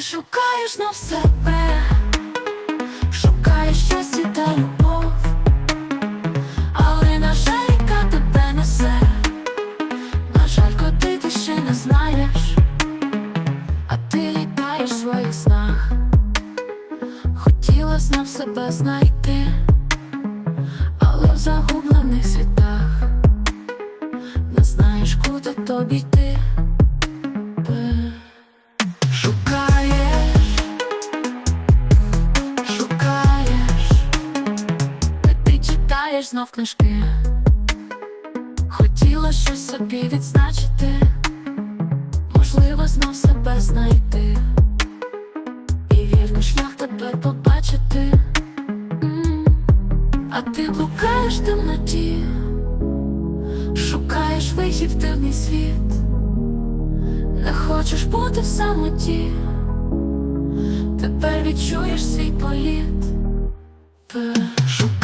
шукаєш на себе, шукаєш щастя та любов, але на жаль, яка тебе несе, на жаль, куди ти ще не знаєш, а ти літаєш в своїх снах, хотіла знов себе знайти, але в загублених світах. Не знаєш, куди тобі йти. Читаєш знов книжки. Хотіла щось собі відзначити, можливо, знов себе знайти. І вірний шлях тепер побачити. А ти блукаєш в темноті, шукаєш вихід дивний світ. Не хочеш бути в самоті, тепер відчуєш свій політ. Шукаєш